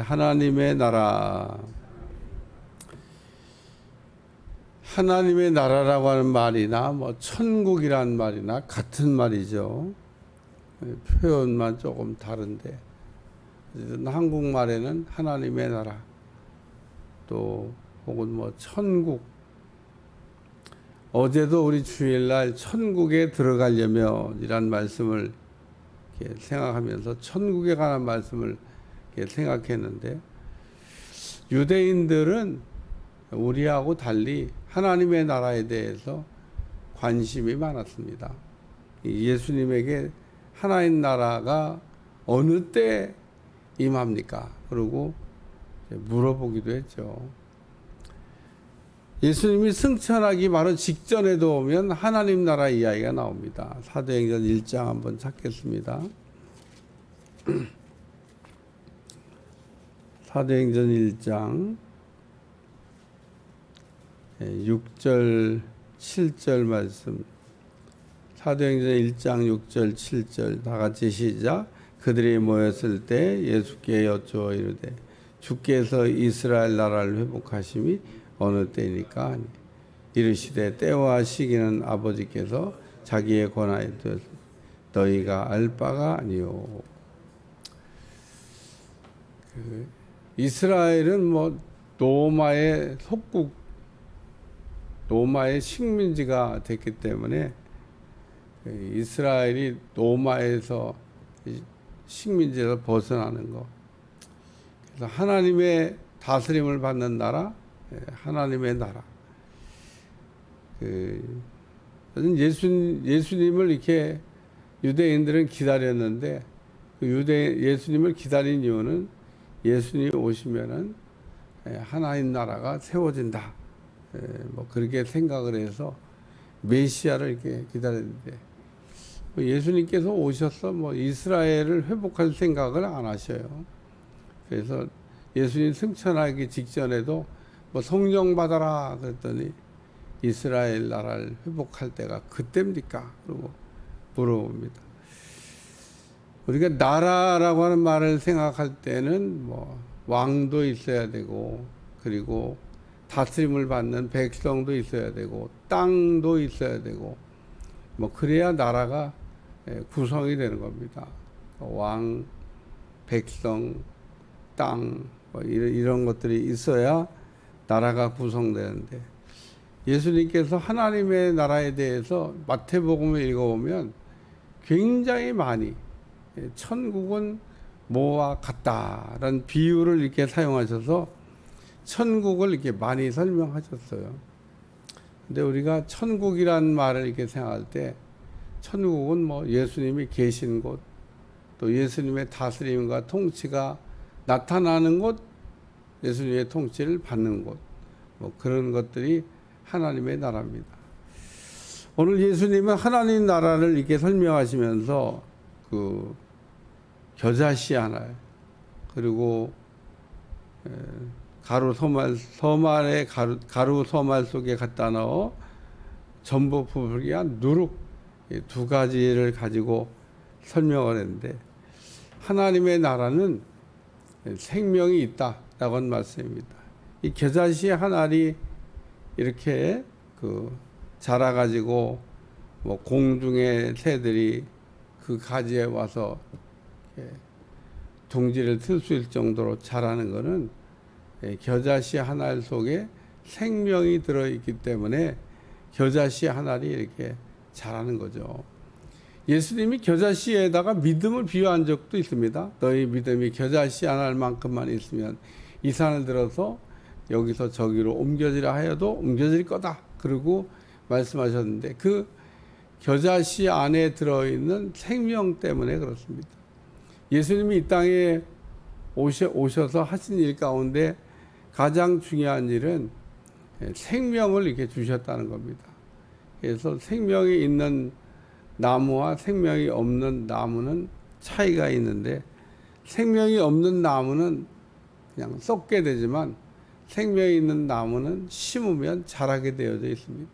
하나님의 나라. 하나님의 나라라고 하는 말이나 뭐 천국이란 말이나 같은 말이죠. 표현만 조금 다른데 한국말에는 하나님의 나라 또 혹은 뭐 천국 어제도 우리 주일날 천국에 들어가려면 이란 말씀을 생각하면서 천국에 관한 말씀을 생각했는데 유대인들은 우리하고 달리 하나님의 나라에 대해서 관심이 많았습니다. 예수님에게 하나님 나라가 어느 때 임합니까? 그러고 물어보기도 했죠. 예수님이 승천하기 바로 직전에도 오면 하나님 나라 이야기가 나옵니다. 사도행전 1장 한번 찾겠습니다. 사도행전 1장 6절 7절 말씀. 사도행전 1장 6절 7절 다 같이 시작. 그들이 모였을 때 예수께 여쭈어 이르되 주께서 이스라엘 나라를 회복하심이 어느 때니까 이르시되 때와 시기는 아버지께서 자기의 권하에 두었 너희가 알 바가 아니요 그 이스라엘은 뭐 로마의 속국 로마의 식민지가 됐기 때문에 그 이스라엘이 로마에서 식민지에서 벗어나는 거. 그래서 하나님의 다스림을 받는 나라, 예, 하나님의 나라. 그 예수 예수님을 이렇게 유대인들은 기다렸는데 그 유대 예수님을 기다린 이유는 예수님이 오시면은 예, 하나님 나라가 세워진다. 예, 뭐 그렇게 생각을 해서 메시아를 이렇게 기다렸는데 뭐 예수님께서 오셔서 뭐 이스라엘을 회복할 생각을 안 하셔요. 그래서 예수님 승천하기 직전에도 뭐 성령 받아라 그랬더니 이스라엘 나라를 회복할 때가 그때입니까? 그러고 물어봅니다. 우리가 나라라고 하는 말을 생각할 때는 뭐 왕도 있어야 되고 그리고 다스림을 받는 백성도 있어야 되고 땅도 있어야 되고 뭐 그래야 나라가 예, 구성이 되는 겁니다. 왕, 백성, 땅 뭐 이런, 이런 것들이 있어야 나라가 구성되는데 예수님께서 하나님의 나라에 대해서 마태복음을 읽어보면 굉장히 많이 예, 천국은 뭐와 같다라는 비유를 이렇게 사용하셔서 천국을 이렇게 많이 설명하셨어요. 근데 우리가 천국이란 말을 이렇게 생각할 때 천국은 뭐 예수님이 계신 곳, 또 예수님의 다스림과 통치가 나타나는 곳, 예수님의 통치를 받는 곳, 뭐 그런 것들이 하나님의 나라입니다. 오늘 예수님은 하나님 나라를 이렇게 설명하시면서 그 겨자씨 하나 그리고 가루 소말 소말에 가루, 가루 소말 속에 갖다 넣어 전부 부풀기가 누룩 두 가지를 가지고 설명을 했는데 하나님의 나라는 생명이 있다라고 하는 말씀입니다. 이 겨자씨 한 알이 이렇게 그 자라 가지고 뭐 공중의 새들이 그 가지에 와서 둥지를 틀 수 있을 정도로 자라는 것은 겨자씨 한 알 속에 생명이 들어있기 때문에 겨자씨 한 알이 이렇게 자라는 거죠. 예수님이 겨자씨에다가 믿음을 비유한 적도 있습니다. 너희 믿음이 겨자씨 한 알만큼만 있으면 이 산을 들어서 여기서 저기로 옮겨지라 하여도 옮겨질 거다. 그리고 말씀하셨는데 그 겨자씨 안에 들어있는 생명 때문에 그렇습니다. 예수님이 이 땅에 오셔, 오셔서 하신 일 가운데 가장 중요한 일은 생명을 이렇게 주셨다는 겁니다. 그래서 생명이 있는 나무와 생명이 없는 나무는 차이가 있는데 생명이 없는 나무는 그냥 썩게 되지만 생명이 있는 나무는 심으면 자라게 되어져 있습니다.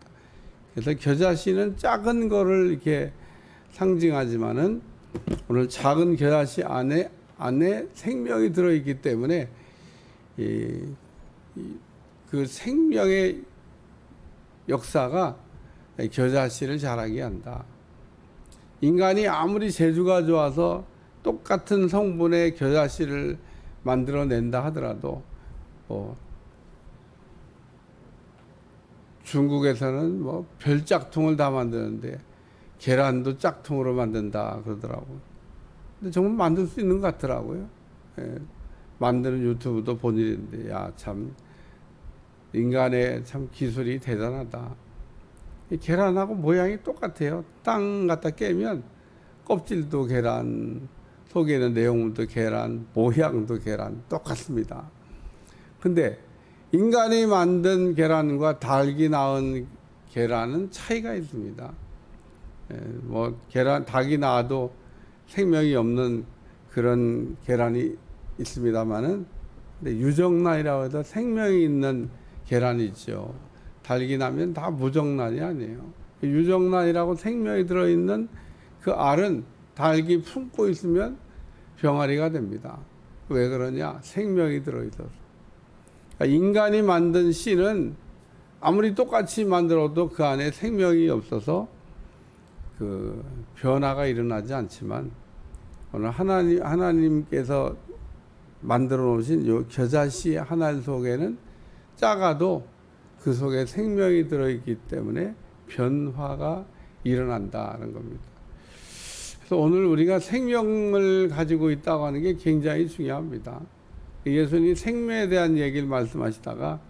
그래서 겨자씨는 작은 거를 이렇게 상징하지만은 오늘 작은 겨자씨 안에 안에 생명이 들어있기 때문에 이, 이, 그 생명의 역사가 겨자씨를 자라게 한다. 인간이 아무리 재주가 좋아서 똑같은 성분의 겨자씨를 만들어낸다 하더라도 뭐 중국에서는 뭐 별짝퉁을 다 만드는데 계란도 짝퉁으로 만든다 그러더라고요. 근데 정말 만들 수 있는 것 같더라고요. 예, 만드는 유튜브도 본 일인데 야 참 인간의 참 기술이 대단하다. 이 계란하고 모양이 똑같아요. 땅 갖다 깨면 껍질도 계란, 속에 있는 내용물도 계란, 모양도 계란 똑같습니다. 근데 인간이 만든 계란과 닭이 낳은 계란은 차이가 있습니다. 예, 뭐 계란 닭이 낳아도 생명이 없는 그런 계란이 있습니다만은 유정란이라고 해서 생명이 있는 계란이죠. 닭이 나면 다 무정란이 아니에요. 유정란이라고 생명이 들어있는 그 알은 닭이 품고 있으면 병아리가 됩니다. 왜 그러냐? 생명이 들어있어서. 그러니까 인간이 만든 씨는 아무리 똑같이 만들어도 그 안에 생명이 없어서 그 변화가 일어나지 않지만 오늘 하나님 하나님께서 만들어 놓으신 요 겨자씨 하나 속에는 작아도 그 속에 생명이 들어 있기 때문에 변화가 일어난다는 겁니다. 그래서 오늘 우리가 생명을 가지고 있다고 하는 게 굉장히 중요합니다. 예수님이 생명에 대한 얘기를 말씀하시다가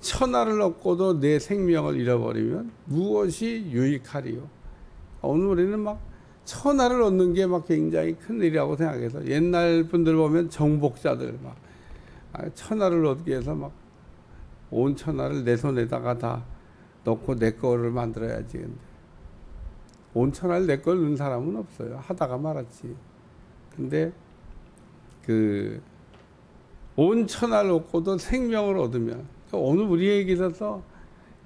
천하를 얻고도 내 생명을 잃어버리면 무엇이 유익하리요? 오늘 우리는 막 천하를 얻는 게 막 굉장히 큰 일이라고 생각해서 옛날 분들 보면 정복자들 막 아, 천하를 얻기 위해서 막 온 천하를 내 손에다가 다 넣고 내 거를 만들어야지. 온 천하를 내 걸 넣은 사람은 없어요. 하다가 말았지. 근데 그 온 천하를 얻고도 생명을 얻으면 오늘 우리에게 있어서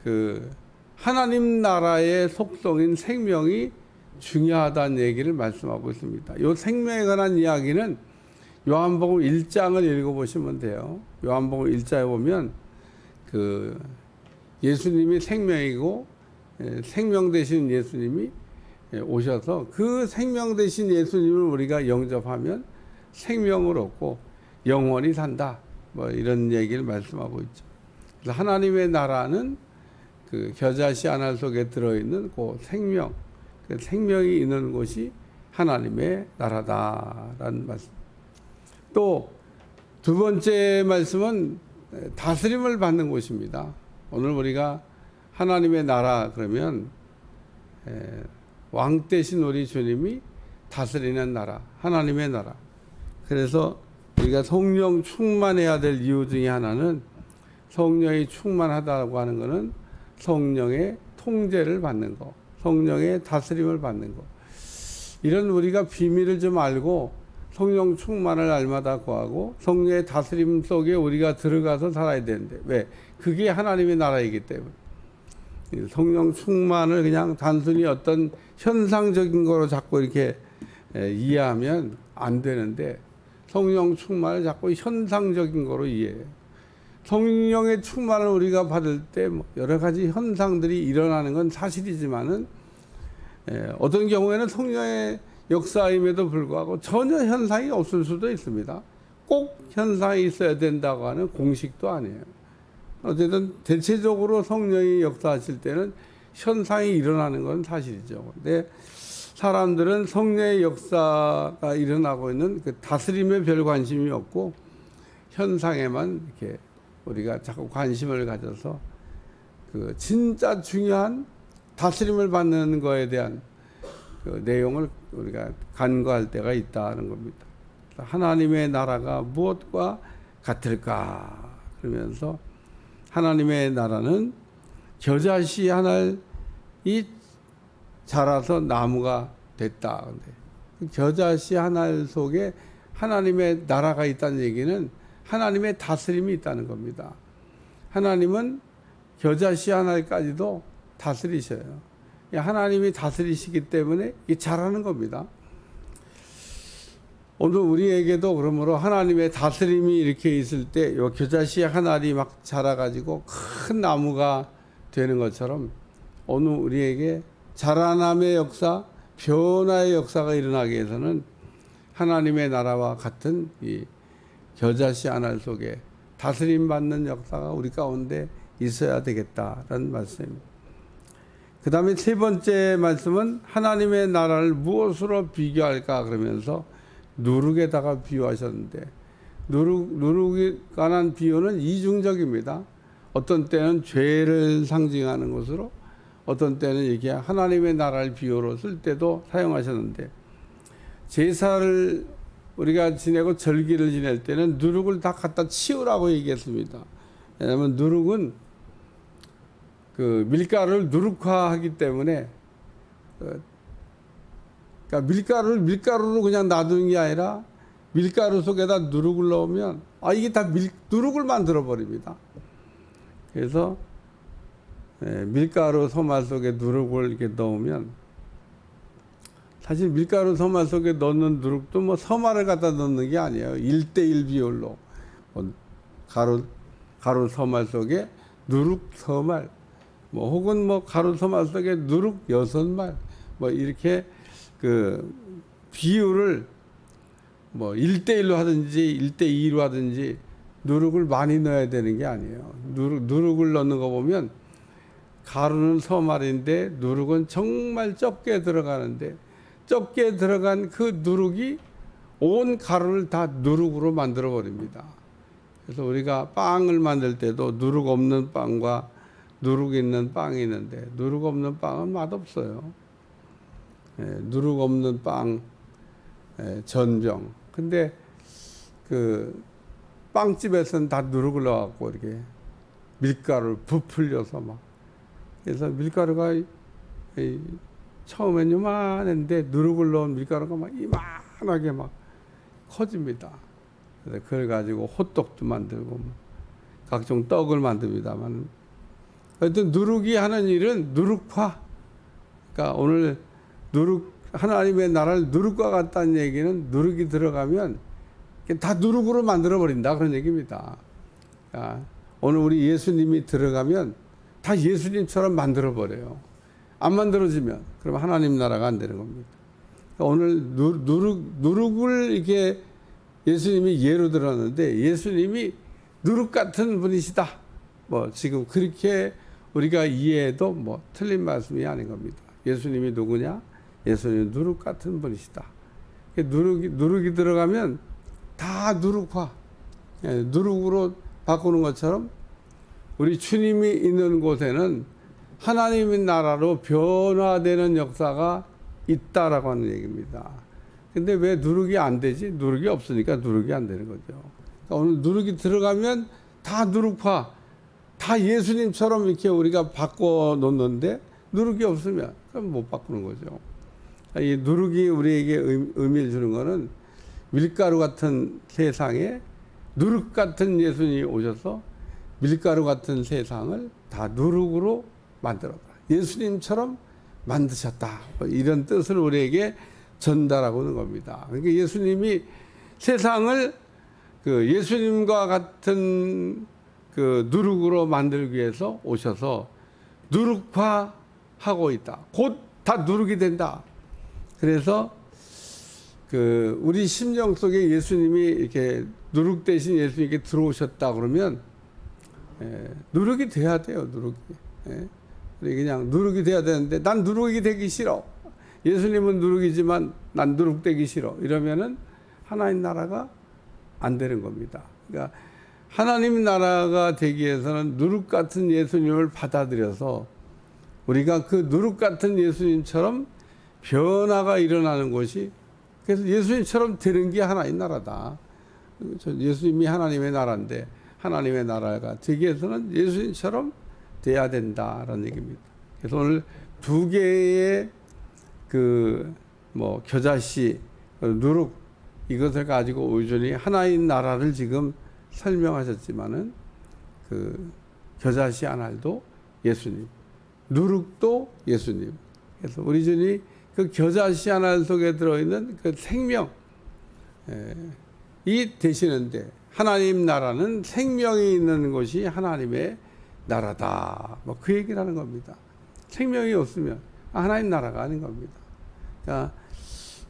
그 하나님 나라의 속성인 생명이 중요하다는 얘기를 말씀하고 있습니다. 이 생명에 관한 이야기는 요한복음 1장을 읽어보시면 돼요. 요한복음 1장에 보면 그 예수님이 생명이고 예, 생명 되신 예수님이 예, 오셔서 그 생명 되신 예수님을 우리가 영접하면 생명을 얻고 영원히 산다. 뭐 이런 얘기를 말씀하고 있죠. 그래서 하나님의 나라는 그 겨자씨 하나 속에 들어있는 그 생명, 그 생명이 있는 곳이 하나님의 나라다라는 말씀. 또 두 번째 말씀은 다스림을 받는 곳입니다. 오늘 우리가 하나님의 나라 그러면 왕 대신 우리 주님이 다스리는 나라, 하나님의 나라. 그래서 우리가 성령 충만해야 될 이유 중에 하나는 성령이 충만하다고 하는 것은 성령의 통제를 받는 것, 성령의 다스림을 받는 것. 이런 우리가 비밀을 좀 알고 성령 충만을 날마다 구하고 성령의 다스림 속에 우리가 들어가서 살아야 되는데 왜? 그게 하나님의 나라이기 때문에 성령 충만을 그냥 단순히 어떤 현상적인 거로 자꾸 이렇게 이해하면 안 되는데 성령 충만을 자꾸 현상적인 거로 이해해요. 성령의 충만을 우리가 받을 때뭐 여러 가지 현상들이 일어나는 건 사실이지만은 어떤 경우에는 성령의 역사임에도 불구하고 전혀 현상이 없을 수도 있습니다. 꼭 현상이 있어야 된다고 하는 공식도 아니에요. 어쨌든 대체적으로 성령이 역사하실 때는 현상이 일어나는 건 사실이죠. 근데 사람들은 성령의 역사가 일어나고 있는 그 다스림에 별 관심이 없고 현상에만 이렇게 우리가 자꾸 관심을 가져서 그 진짜 중요한 다스림을 받는 거에 대한 그 내용을 우리가 간과할 때가 있다는 겁니다. 하나님의 나라가 무엇과 같을까? 그러면서 하나님의 나라는 겨자씨 하나이 자라서 나무가 됐다. 근데 그 겨자씨 하나 속에 하나님의 나라가 있다는 얘기는 하나님의 다스림이 있다는 겁니다. 하나님은 겨자씨 하나까지도 다스리셔요. 하나님이 다스리시기 때문에 이 잘하는 겁니다. 오늘 우리에게도 그러므로 하나님의 다스림이 이렇게 있을 때 요 겨자씨 한 알이 막 자라가지고 큰 나무가 되는 것처럼 오늘 우리에게 자라남의 역사, 변화의 역사가 일어나기 위해서는 하나님의 나라와 같은 이 겨자씨 한알 속에 다스림 받는 역사가 우리 가운데 있어야 되겠다라는 말씀입니다. 그 다음에 세 번째 말씀은 하나님의 나라를 무엇으로 비교할까 그러면서 누룩에다가 비유하셨는데 누룩, 누룩에 관한 비유는 이중적입니다. 어떤 때는 죄를 상징하는 것으로 어떤 때는 이게 하나님의 나라를 비유로 쓸 때도 사용하셨는데 제사를 우리가 지내고 절기를 지낼 때는 누룩을 다 갖다 치우라고 얘기했습니다. 왜냐하면 누룩은 그 밀가루를 누룩화하기 때문에 그 그러니까 밀가루를 밀가루로 그냥 놔두는 게 아니라 밀가루 속에다 누룩을 넣으면 아 이게 다 밀, 누룩을 만들어 버립니다. 그래서 예, 밀가루 소말 속에 누룩을 이렇게 넣으면 사실 밀가루 소말 속에 넣는 누룩도 뭐 서말을 갖다 넣는 게 아니에요. 1대1 비율로 뭐 가루 가루 서말 속에 누룩 서말 뭐 혹은 뭐 가루 서말 속에 누룩 여섯 말 뭐 이렇게 그 비율을 뭐 1대1로 하든지 1대2로 하든지 누룩을 많이 넣어야 되는 게 아니에요. 누룩, 누룩을 넣는 거 보면 가루는 서말인데 누룩은 정말 적게 들어가는데 적게 들어간 그 누룩이 온 가루를 다 누룩으로 만들어 버립니다. 그래서 우리가 빵을 만들 때도 누룩 없는 빵과 누룩 있는 빵이 있는데 누룩 없는 빵은 맛없어요. 예, 누룩 없는 빵 예, 전병. 근데 그 빵집에서는 다 누룩을 넣어갖고 이렇게 밀가루를 부풀려서 막 그래서 밀가루가 처음엔 요만했는데 누룩을 넣은 밀가루가 막 이만하게 막 커집니다. 그래서 그걸 가지고 호떡도 만들고 뭐 각종 떡을 만듭니다만 하여튼 누룩이 하는 일은 누룩화. 그러니까 오늘 누룩 하나님의 나라를 누룩과 같다는 얘기는 누룩이 들어가면 다 누룩으로 만들어 버린다 그런 얘기입니다. 그러니까 오늘 우리 예수님이 들어가면 다 예수님처럼 만들어 버려요. 안 만들어지면 그럼 하나님 나라가 안 되는 겁니다. 그러니까 오늘 누룩 누룩을 이렇게 예수님이 예로 들었는데 예수님이 누룩 같은 분이시다. 뭐 지금 그렇게 우리가 이해해도 뭐 틀린 말씀이 아닌 겁니다. 예수님이 누구냐? 예수님은 누룩 같은 분이시다. 누룩이, 누룩이 들어가면 다 누룩화, 예, 누룩으로 바꾸는 것처럼 우리 주님이 있는 곳에는 하나님의 나라로 변화되는 역사가 있다라고 하는 얘기입니다. 근데 왜 누룩이 안 되지? 누룩이 없으니까 누룩이 안 되는 거죠. 그러니까 오늘 누룩이 들어가면 다 누룩화, 다 예수님처럼 이렇게 우리가 바꿔 놓는데 누룩이 없으면 그럼 못 바꾸는 거죠. 이 누룩이 우리에게 의미를 주는 것은 밀가루 같은 세상에 누룩 같은 예수님이 오셔서 밀가루 같은 세상을 다 누룩으로 만들었다. 예수님처럼 만드셨다. 뭐 이런 뜻을 우리에게 전달하고 있는 겁니다. 그러니까 예수님이 세상을 그 예수님과 같은 그 누룩으로 만들기 위해서 오셔서 누룩화하고 있다. 곧 다 누룩이 된다. 그래서 그 우리 심령 속에 예수님이 이렇게 누룩 대신 예수님께 들어오셨다 그러면 예, 누룩이 돼야 돼요. 누룩이. 예. 그냥 누룩이 돼야 되는데 난 누룩이 되기 싫어. 예수님은 누룩이지만 난 누룩되기 싫어. 이러면은 하나님 나라가 안 되는 겁니다. 그러니까 하나님 나라가 되기 위해서는 누룩 같은 예수님을 받아들여서 우리가 그 누룩 같은 예수님처럼 변화가 일어나는 것이 그래서 예수님처럼 되는 게 하나님 나라다. 예수님이 하나님의 나라인데 하나님의 나라가 되기 위해서는 예수님처럼 돼야 된다라는 얘기입니다. 그래서 오늘 두 개의 그 뭐 겨자씨, 누룩 이것을 가지고 의존이 하나인 나라를 지금 설명하셨지만은 그 겨자씨 하나도 예수님, 누룩도 예수님. 그래서 우리 주님 그 겨자씨 하나 속에 들어있는 그 생명, 에, 이 되시는데 하나님 나라는 생명이 있는 곳이 하나님의 나라다. 뭐 그 얘기를 하는 겁니다. 생명이 없으면 하나님 나라가 아닌 겁니다. 그러니까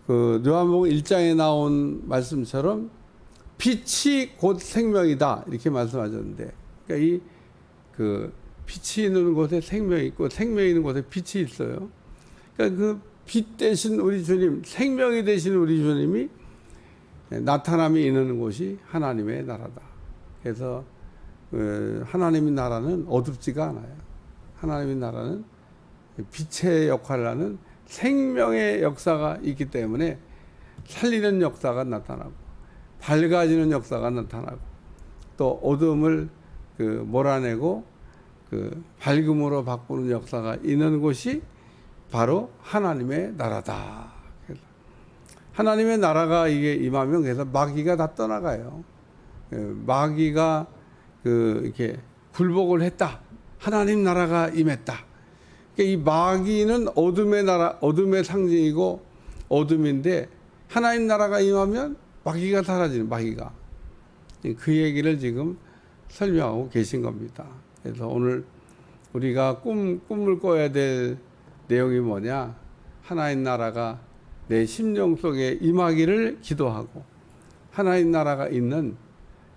그 요한복음 1장에 나온 말씀처럼 빛이 곧 생명이다 이렇게 말씀하셨는데 그러니까 이그 빛이 있는 곳에 생명이 있고 생명이 있는 곳에 빛이 있어요. 그러니까 그 빛 대신 우리 주님 생명이 되신 우리 주님이 나타남이 있는 곳이 하나님의 나라다. 그래서 어, 하나님의 나라는 어둡지가 않아요. 하나님의 나라는 빛의 역할을 하는 생명의 역사가 있기 때문에 살리는 역사가 나타나고 밝아지는 역사가 나타나고 또 어둠을 그 몰아내고 그 밝음으로 바꾸는 역사가 있는 곳이 바로 하나님의 나라다. 하나님의 나라가 이게 임하면 그래서 마귀가 다 떠나가요. 예, 마귀가 그 이렇게 굴복을 했다. 하나님 나라가 임했다. 그러니까 이 마귀는 어둠의 나라, 어둠의 상징이고 어둠인데 하나님 나라가 임하면 마귀가 사라지는 마귀가 그 얘기를 지금 설명하고 계신 겁니다. 그래서 오늘 우리가 꿈 꿈을 꿔야 될 내용이 뭐냐? 하나님 나라가 내 심령 속에 임하기를 기도하고 하나님 나라가 있는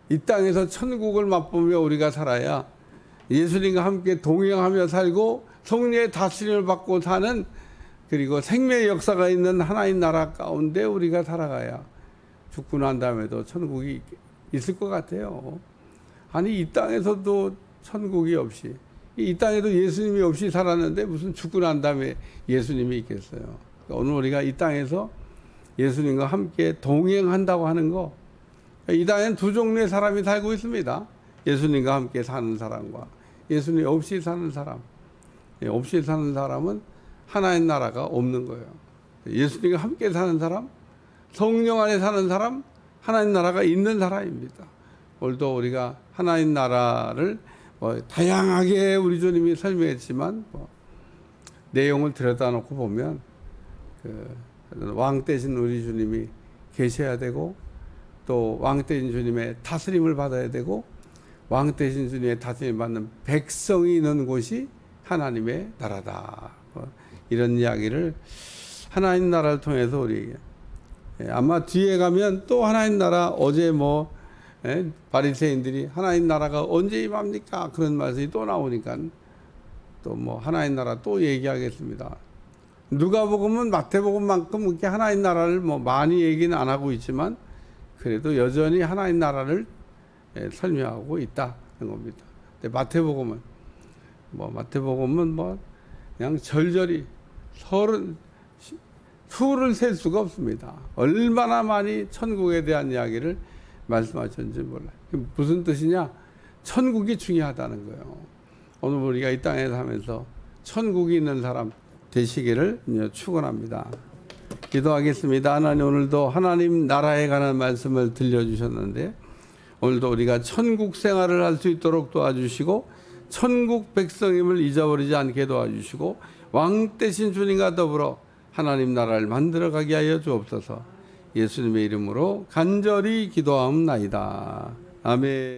이 땅에서 천국을 맛보며 우리가 살아야 예수님과 함께 동행하며 살고 성령의 다스림을 받고 사는 그리고 생명의 역사가 있는 하나님 나라 가운데 우리가 살아가야 죽고 난 다음에도 천국이 있을 것 같아요. 아니 이 땅에서도 천국이 없이 이 땅에도 예수님이 없이 살았는데 무슨 죽고 난 다음에 예수님이 있겠어요. 그러니까 오늘 우리가 이 땅에서 예수님과 함께 동행한다고 하는 거, 이 땅에는 두 종류의 사람이 살고 있습니다. 예수님과 함께 사는 사람과 예수님 없이 사는 사람. 예, 없이 사는 사람은 하나의 나라가 없는 거예요. 예수님과 함께 사는 사람, 성령 안에 사는 사람, 하나님 나라가 있는 사람입니다. 오늘도 우리가 하나님 나라를 뭐 다양하게 우리 주님이 설명했지만 뭐 내용을 들여다놓고 보면 그 왕 대신 우리 주님이 계셔야 되고 또왕 대신 주님의 다스림을 받아야 되고 왕 대신 주님의 다스림 받는 백성이 있는 곳이 하나님의 나라다. 뭐 이런 이야기를 하나님 나라를 통해서 우리에게 예, 아마 뒤에 가면 또 하나님 나라 어제 뭐 예, 바리새인들이 하나님 나라가 언제 임합니까? 그런 말씀이 또 나오니까 또 뭐 하나님 나라 또 얘기하겠습니다. 누가복음은 마태복음만큼 이렇게 하나님 나라를 뭐 많이 얘기는 안 하고 있지만 그래도 여전히 하나님 나라를 예, 설명하고 있다는 겁니다. 근데 마태복음은 뭐 마태복음은 뭐 그냥 절절히 서른 수를 셀 수가 없습니다. 얼마나 많이 천국에 대한 이야기를 말씀하셨는지 몰라요. 무슨 뜻이냐? 천국이 중요하다는 거예요. 오늘 우리가 이 땅에 사면서 천국이 있는 사람 되시기를 축원합니다. 기도하겠습니다. 하나님 오늘도 하나님 나라에 관한 말씀을 들려주셨는데 오늘도 우리가 천국 생활을 할 수 있도록 도와주시고 천국 백성임을 잊어버리지 않게 도와주시고 왕 대신 주님과 더불어 하나님 나라를 만들어 가게 하여 주옵소서. 예수님의 이름으로 간절히 기도하옵나이다. 아멘.